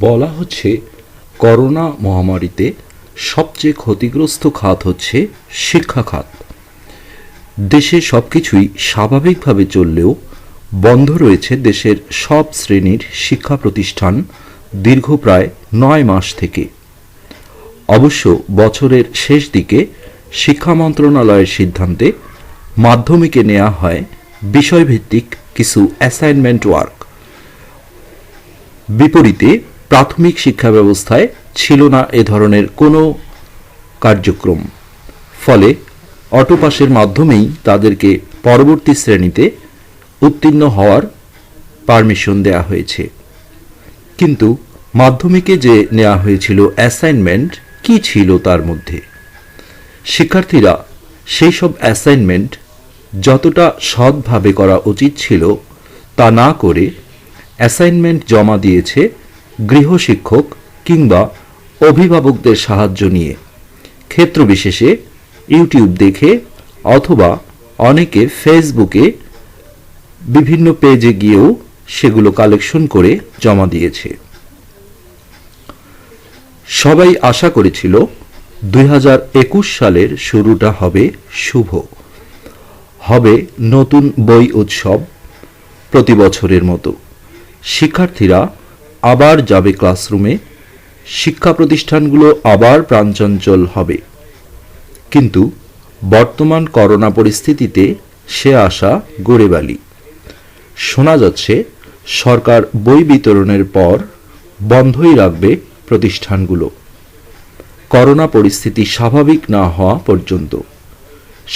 বলা হচ্ছে, করোনা মহামারীতে সবচেয়ে ক্ষতিগ্রস্ত খাত হচ্ছে শিক্ষা খাত। দেশে সব কিছুই স্বাভাবিকভাবে চললেও বন্ধ রয়েছে দেশের সব শ্রেণির শিক্ষা প্রতিষ্ঠান দীর্ঘ প্রায় নয় মাস থেকে। অবশ্য বছরের শেষ দিকে শিক্ষা মন্ত্রণালয়ের সিদ্ধান্তে মাধ্যমিকে নেওয়া হয় বিষয়ভিত্তিক কিছু অ্যাসাইনমেন্ট ওয়ার্ক বিপরীতে প্রাথমিক শিক্ষা ব্যবস্থায় ছিল না এ ধরনের কোনো কার্যক্রম। ফলে অটোপাসের মাধ্যমেই তাদেরকে পরবর্তী শ্রেণীতে উত্তীর্ণ হওয়ার পারমিশন দেয়া হয়েছে। কিন্তু মাধ্যমিকে যে নেওয়া হয়েছিল অ্যাসাইনমেন্ট কি ছিল তার মধ্যে? শিক্ষার্থীরা সেই সব অ্যাসাইনমেন্ট যতটা সৎভাবে করা উচিত ছিল তা না করে অ্যাসাইনমেন্ট জমা দিয়েছে গৃহশিক্ষক কিংবা অভিভাবকদের সাহায্য নিয়ে। ক্ষেত্রবিশেষে ইউটিউব দেখে অথবা অনেকে ফেসবুকে বিভিন্ন পেজে গিয়েও সেগুলো কালেকশন করে জমা দিয়েছে। সবাই আশা করেছিল দুই হাজার একুশ সালের শুরুটা হবে শুভ। হবে নতুন বই উৎসব প্রতি বছরের মতো। শিক্ষার্থীরা আবার যাবে ক্লাসরুমে, শিক্ষা প্রতিষ্ঠানগুলো আবার প্রাঞ্চঞ্চল হবে। কিন্তু বর্তমান করোনা পরিস্থিতিতে সে আশা গড়েবালি শোনা যাচ্ছে, সরকার বই বিতরণের পর বন্ধই রাখবে প্রতিষ্ঠানগুলো। করোনা পরিস্থিতি স্বাভাবিক না হওয়া পর্যন্ত।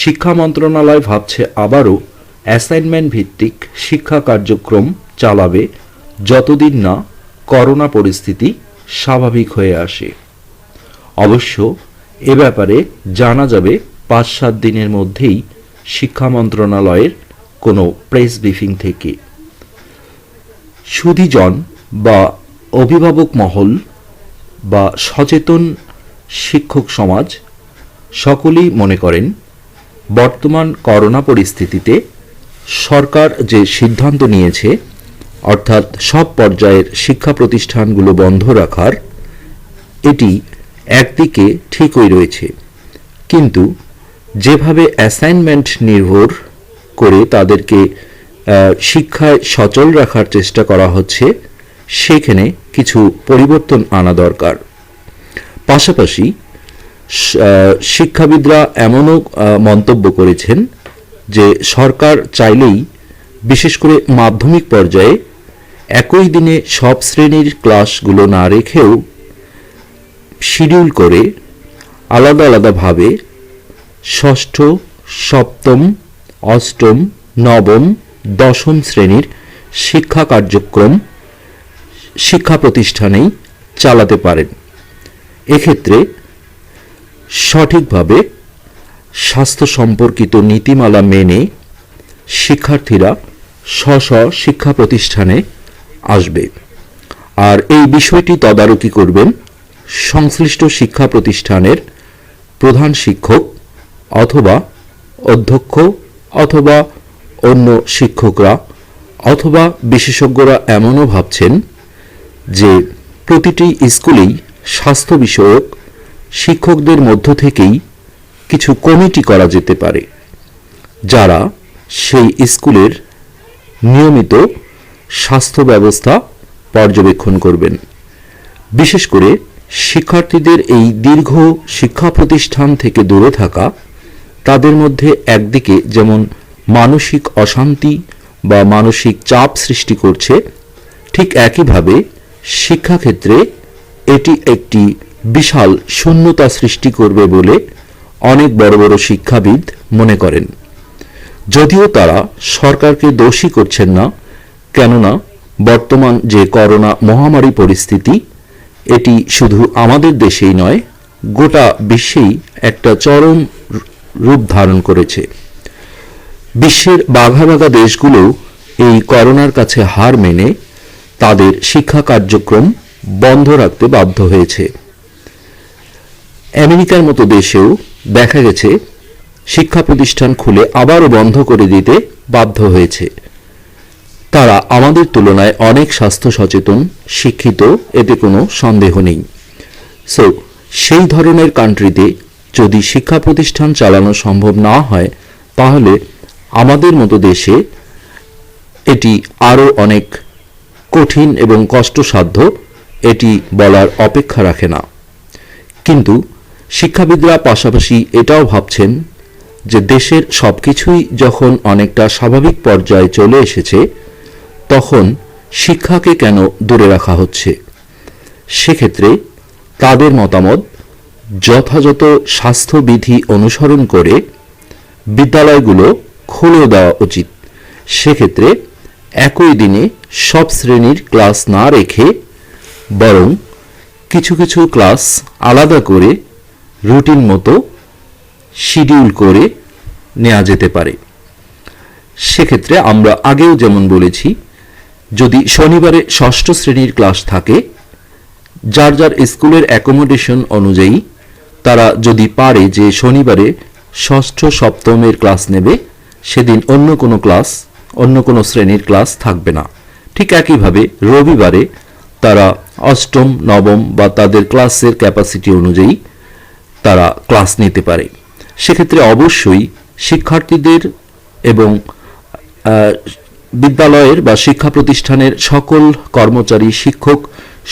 শিক্ষা মন্ত্রণালয় ভাবছে আবারও অ্যাসাইনমেন্ট ভিত্তিক শিক্ষা কার্যক্রম চালাবে যতদিন না করোনা পরিস্থিতি স্বাভাবিক হয়ে আসে। অবশ্য এ ব্যাপারে জানা যাবে পাঁচ সাত দিনের মধ্যেই শিক্ষা মন্ত্রণালয়ের কোনো প্রেস ব্রিফিং থেকে। সুধীজন বা অভিভাবক মহল বা সচেতন শিক্ষক সমাজ সকলেই মনে করেন, বর্তমান করোনা পরিস্থিতিতে সরকার যে সিদ্ধান্ত নিয়েছে অর্থাৎ সব পর্যায়ের শিক্ষা প্রতিষ্ঠানগুলো বন্ধ রাখার, এটি একদিকে ঠিকই রয়েছে। কিন্তু যেভাবে অ্যাসাইনমেন্ট নির্ভর করে তাদেরকে শিক্ষায় সচল রাখার চেষ্টা করা হচ্ছে, সেখানে কিছু পরিবর্তন আনা দরকার। পাশাপাশি শিক্ষাবিদরা এমনও মন্তব্য করেছেন যে সরকার চাইলেই বিশেষ করে মাধ্যমিক পর্যায়ে একই দিনে সব শ্রেণির ক্লাসগুলো না রেখেও শিডিউল করে আলাদা আলাদাভাবে ষষ্ঠ, সপ্তম, অষ্টম, নবম, দশম শ্রেণির শিক্ষা কার্যক্রম শিক্ষা প্রতিষ্ঠানেই চালাতে পারেন। এক্ষেত্রে সঠিকভাবে স্বাস্থ্য সম্পর্কিত নীতিমালা মেনে শিক্ষার্থীরা স্ব স্ব শিক্ষা প্রতিষ্ঠানে আসবে। আর এই বিষয়টি তদারকি করবেন সংশ্লিষ্ট শিক্ষা প্রতিষ্ঠানের প্রধান শিক্ষক অথবা অধ্যক্ষ অথবা অন্য শিক্ষকরা অথবা বিশেষজ্ঞরা এমনও ভাবছেন যে প্রতিটি স্কুলেই স্বাস্থ্য বিষয়ক শিক্ষকদের মধ্য থেকেই কিছু কমিটি করা যেতে পারে, যারা সেই স্কুলের নিয়মিত স্বাস্থ্য ব্যবস্থা পর্যবেক্ষণ করবেন। বিশেষ করে শিক্ষার্থীদের এই দীর্ঘ শিক্ষা প্রতিষ্ঠান থেকে দূরে থাকা, তাদের মধ্যে একদিকে যেমন মানসিক অশান্তি বা মানসিক চাপ সৃষ্টি করছে, ঠিক একইভাবে শিক্ষাক্ষেত্রে এটি একটি বিশাল শূন্যতা সৃষ্টি করবে বলে অনেক বড় বড় শিক্ষাবিদ মনে করেন। যদিও তারা সরকারকে দোষী করছেন না কেননা, বর্তমান যে করোনা মহামারী পরিস্থিতি, এটি শুধু আমাদের দেশেই নয়, গোটা বিশ্বেই একটা চরম রূপ ধারণ করেছে। বিশ্বের বাঘা বাঘা দেশগুলো এই করোনার কাছে হার মেনে তাদের শিক্ষা কার্যক্রম বন্ধ রাখতে বাধ্য হয়েছে। আমেরিকার মতো দেশেও দেখা গেছে, শিক্ষা প্রতিষ্ঠান খুলে আবারও বন্ধ করে দিতে বাধ্য হয়েছে। তারা আমাদের তুলনায় অনেক স্বাস্থ্য সচেতন, শিক্ষিত, এতে কোনো সন্দেহ নেই। সো সেই ধরনের কান্ট্রিতে যদি শিক্ষা প্রতিষ্ঠান চালানো সম্ভব না হয়, তাহলে আমাদের মতো দেশে এটি আরও অনেক কঠিন এবং কষ্টসাধ্য, এটি বলার অপেক্ষা রাখে না। কিন্তু শিক্ষাবিদরা পাশাপাশি এটাও ভাবছেন যে দেশের সব কিছুই যখন অনেকটা স্বাভাবিক পর্যায়ে চলে এসেছে তখন শিক্ষাকে কেন দূরে রাখা হচ্ছে? সেক্ষেত্রে তাদের মতামত যথাযথ স্বাস্থ্যবিধি অনুসরণ করে বিদ্যালয়গুলো খুলে দেওয়া উচিত। সেক্ষেত্রে একই দিনে সব শ্রেণির ক্লাস না রেখে বরং কিছু কিছু ক্লাস আলাদা করে রুটিন মতো শিডিউল করে নেওয়া যেতে পারে। সেক্ষেত্রে আমরা আগেও যেমন বলেছি যদি শনিবারে ষষ্ঠ শ্রেণির ক্লাস থাকে, যার যার স্কুলের অ্যাকোমোডেশন অনুযায়ী, তারা যদি পারে যে শনিবারে ষষ্ঠ সপ্তমের ক্লাস নেবে, সেদিন অন্য কোনো ক্লাস, অন্য কোনো শ্রেণির ক্লাস থাকবে না। ঠিক একইভাবে রবিবারে তারা অষ্টম, নবম বা তাদের ক্লাসের ক্যাপাসিটি অনুযায়ী তারা ক্লাস নিতে পারে। সেক্ষেত্রে অবশ্যই শিক্ষার্থীদের এবং বিদ্যালয়ের বা শিক্ষা প্রতিষ্ঠানের সকল কর্মচারী, শিক্ষক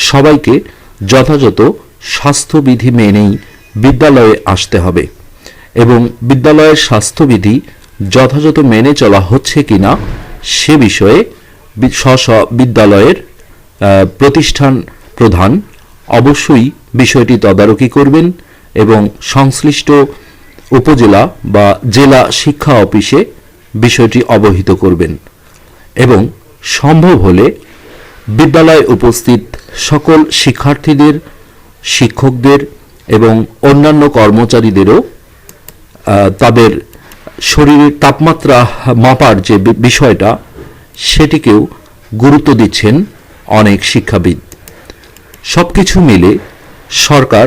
সবাইকে যথাযথ স্বাস্থ্যবিধি মেনেই বিদ্যালয়ে আসতে হবে এবং বিদ্যালয়ের স্বাস্থ্যবিধি যথাযথ মেনে চলা হচ্ছে কিনা সে বিষয়ে স্ব বিদ্যালয়ের প্রতিষ্ঠান প্রধান অবশ্যই বিষয়টি তদারকি করবেন এবং সংশ্লিষ্ট উপজেলা বা জেলা শিক্ষা অফিসে বিষয়টি অবহিত করবেন। এবং সম্ভব হলে বিদ্যালয়ে উপস্থিত সকল শিক্ষার্থীদের, শিক্ষকদের এবং অন্যান্য কর্মচারীদেরও তাদের শরীরের তাপমাত্রা মাপার যে বিষয়টা, সেটিকেও গুরুত্ব দিচ্ছেন অনেক শিক্ষাবিদ। সবকিছু মিলে সরকার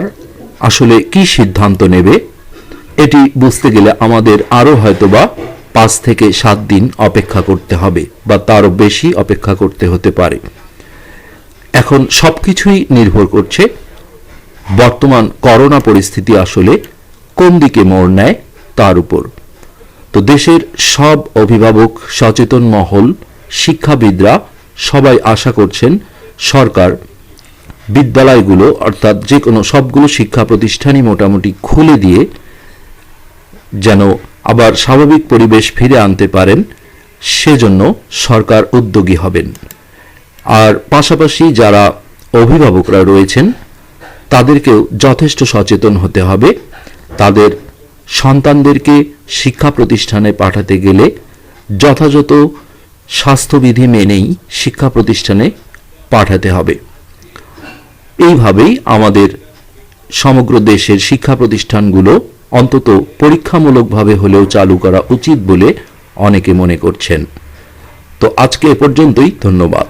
আসলে কি সিদ্ধান্ত নেবে, এটি বুঝতে গেলে আমাদের আরও হয়তোবা পাঁচ থেকে সাত দিন অপেক্ষা করতে হবে, বা তারও বেশি অপেক্ষা করতে হতে পারে। এখন সবকিছুই নির্ভর করছে বর্তমান করোনা পরিস্থিতি আসলে কোন দিকে মোড় নেয় তার উপর। তো দেশের সব অভিভাবক সচেতন মহল, শিক্ষাবিদরা সবাই আশা করছেন সরকার বিদ্যালয়গুলো, অর্থাৎ যে কোনো সবগুলো শিক্ষা প্রতিষ্ঠানই মোটামুটি খুলে দিয়ে যেন আবার স্বাভাবিক পরিবেশ ফিরে আনতে পারেন, সেজন্য সরকার উদ্যোগী হবেন। আর পাশাপাশি যারা অভিভাবকরা রয়েছেন, তাদেরকেও যথেষ্ট সচেতন হতে হবে। তাদের সন্তানদেরকে শিক্ষা প্রতিষ্ঠানে পাঠাতে গেলে যথাযথ স্বাস্থ্যবিধি মেনেই শিক্ষা প্রতিষ্ঠানে পাঠাতে হবে। এইভাবেই আমাদের সমগ্র দেশের শিক্ষা প্রতিষ্ঠানগুলো অন্তত পরীক্ষামূলকভাবে হলেও চালু করা উচিত বলে অনেকে মনে করছেন। তো আজকে এ পর্যন্তই, ধন্যবাদ।